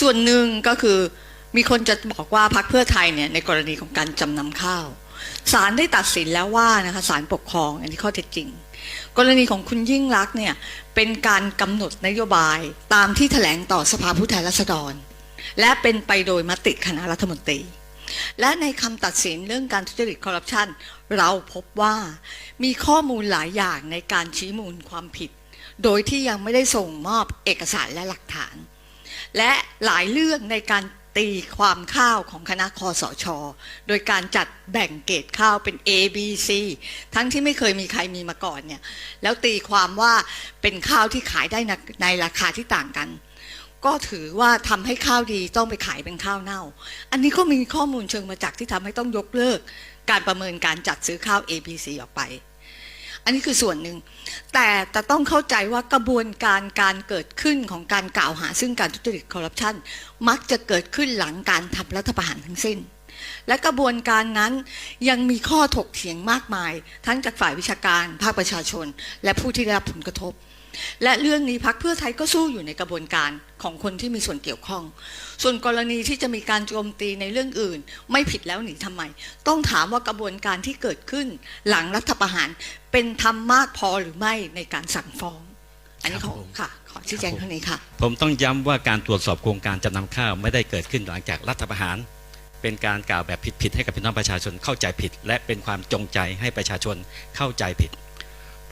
ส่วนหนึ่งก็คือมีคนจะบอกว่าพรรคเพื่อไทยเนี่ยในกรณีของการจำนำข้าวศาลได้ตัดสินแล้วว่านะคะศาลปกครองอันนี้ข้อเท็จจริง กรณีของคุณยิ่งรักเนี่ยเป็นการกำหนดนโยบายตามที่แถลงต่อสภาผู้แทนราษฎร และเป็นไปโดยมติคณะรัฐมนตรี และในคำตัดสินเรื่องการทุจริตคอร์รัปชันเราพบว่ามีข้อมูลหลายอย่างในการชี้มูลความผิด โดยที่ยังไม่ได้ส่งมอบเอกสารและหลักฐาน และหลายเรื่องในการตีความข้าวของคณะคอสช โดยการจัดแบ่งเกรดข้าวเป็น A B C ทั้งที่ไม่เคยมีใครมีมาก่อนเนี่ยแล้วตีความว่าเป็นข้าวที่ขายได้ในในราคาที่ต่างกัน ก็ถือว่าทำให้ข้าวดีต้องไปขายเป็นข้าวเน่า อันนี้ก็มีข้อมูลเชิงประจักที่ทำให้ต้องยกเลิก การประเมินการจัดซื้อข้าว ABC ออกไป อันนี้คือส่วนหนึ่ง แต่จะต้องเข้าใจว่ากระบวนการการเกิดขึ้นของการกล่าวหา ซึ่งการทุจริตคอร์รัปชันมักจะเกิดขึ้นหลังการทำรัฐประหารทั้งสิ้น และกระบวนการนั้นยังมีข้อถกเถียงมากมาย ทั้งจากฝ่ายวิชาการ ภาคประชาชน และผู้ที่ได้รับผลกระทบ และเรื่องนี้พักเพื่อไทยก็สู้อยู่ในกระบวนการของคนที่มีส่วนเกี่ยวข้อง ส่วนกรณีที่จะมีการโจมตีในเรื่องอื่น ไม่ผิดแล้วหนีทำไม ต้องถามว่ากระบวนการที่เกิดขึ้น หลังรัฐประหารเป็นธรรมมากพอหรือไม่ในการสั่งฟ้อง อันนี้ครัขบอผมค่ะขอชี้แจงเท่านี้ค่ะ ผมต้องย้ำว่าการตรวจสอบโครงการจำนำข้าวไม่ได้เกิดขึ้นหลังจากรัฐประหาร เป็นการกล่าวแบบผิดๆให้กับพี่น้องประชาชนเข้าใจผิด และเป็นความจงใจให้ประชาชนเข้าใจผิด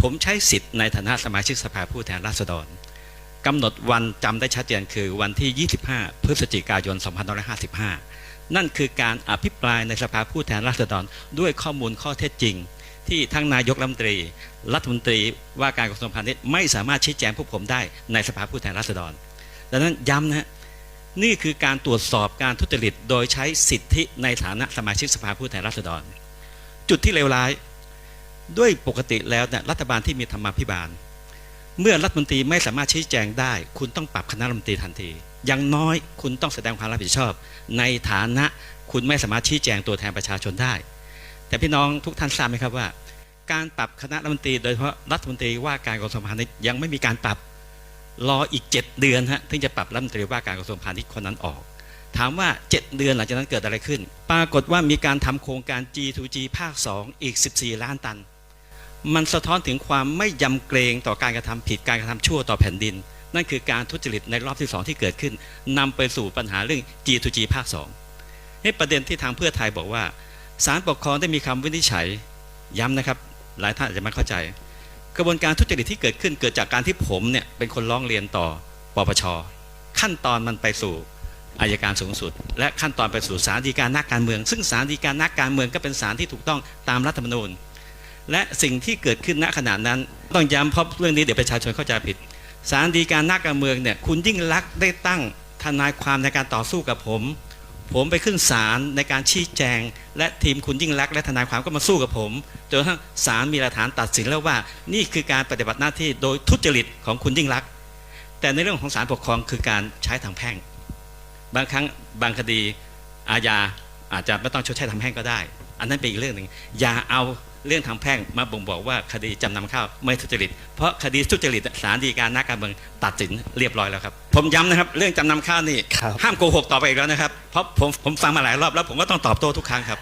ผมใช้สิทธิ์ในฐานะสมาชิกสภาผู้แทนราษฎรกำหนดวันจำได้ชัดเจนคือวันที่ 25 พฤศจิกายน 2555 นั่นคือการอภิปรายในสภาผู้แทนราษฎรด้วยข้อมูลข้อเท็จจริง ที่ทั้งนายกรัฐมนตรี รัฐมนตรีว่าการกระทรวงพาณิชย์ไม่สามารถชี้แจงพวกผมได้ในสภาผู้แทนราษฎร ดังนั้นย้ำนะฮะนี่คือการตรวจสอบการทุจริต โดยใช้สิทธิในฐานะสมาชิกสภาผู้แทนราษฎร จุดที่เลวร้าย ด้วยปกติแล้วเนี่ยรัฐบาลที่มีธรรมาภิบาล เมื่อรัฐมนตรีไม่สามารถชี้แจงได้ คุณต้องปรับคณะรัฐมนตรีทันที อย่างน้อยคุณต้องแสดงความรับผิดชอบ ในฐานะคุณไม่สามารถชี้แจงตัวแทนประชาชนได้ แต่พี่น้องทุกท่านทราบไหมครับว่า การปรับคณะรัฐมนตรี โดยเฉพาะรัฐมนตรีว่าการกระทรวงพาณิชย์ยังไม่มีการปรับรออีก 7 เดือนฮะถึงจะปรับรัฐมนตรีว่าการกระทรวงพาณิชย์คนนั้นออก ถามว่า 7 เดือนหลังจากนั้นเกิดอะไรขึ้น ปรากฏว่ามีการทำโครงการ G2G ภาค 2 อีก 14 ล้านตัน มันสะท้อนถึงความไม่ยำเกรงต่อการกระทำผิดการกระทำชั่วต่อแผ่นดิน นั่นคือการทุจริตในรอบที่2ที่เกิดขึ้นนำไปสู่ปัญหาเรื่อง G2G ภาค2นี่ประเด็นที่ทางเพื่อไทยบอกว่าศาลปกครองได้มีคำวินิจฉัยย้ำนะครับ หลายท่านอาจจะไม่เข้าใจ กระบวนการทุจริตที่เกิดขึ้นเกิดจากการที่ผมเนี่ยเป็นคนร้องเรียนต่อปปชขั้นตอนมันไปสู่อายการสูงสุด และขั้นตอนไปสู่ศาลฎีกานักการเมือง ซึ่งศาลฎีกานักการเมืองก็เป็นศาลที่ถูกต้องตามรัฐธรรมนูญ และสิ่งที่เกิดขึ้นณขณะนั้น ต้องย้ำเพราะเรื่องนี้เดี๋ยวประชาชนเข้าใจผิดศาลฎีกานักการเมืองเนี่ยคุณยิ่งลักษณ์ได้ตั้งทนายความในการต่อสู้กับผม ผมไปขึ้นศาลในการชี้แจง และทีมคุณยิ่งรักษณ์และทนายความก็มาสู้กับผมจนทั่งศาลมีหลักฐานตัดสินแล้วว่า นี่คือการปฏิบัติหน้าที่โดยทุจริตของคุณยิ่งรักษณ์แต่ในเรื่องของศาลปกครองคือการใช้ทางแพ่ง บางครั้งบางคดีอาญาอาจจะไม่ต้องชดใช้ทางแพ่งก็ได้ อันนั้นเป็นอีกเรื่องหนึ่งอย่าเอา เรื่องทางแพ่งมาบ่งบอกว่าคดีจำนำข้าวไม่ทุจริต เพราะคดีทุจริตศาลฎีกานักการเมืองตัดสินเรียบร้อยแล้วครับ ผมย้ำนะครับ เรื่องจำนำข้าวนี่ครับห้ามโกหกต่อไปอีกแล้วนะครับ เพราะผมผมฟังมาหลายรอบแล้วผมก็ต้องตอบโต้ทุกครั้งครับ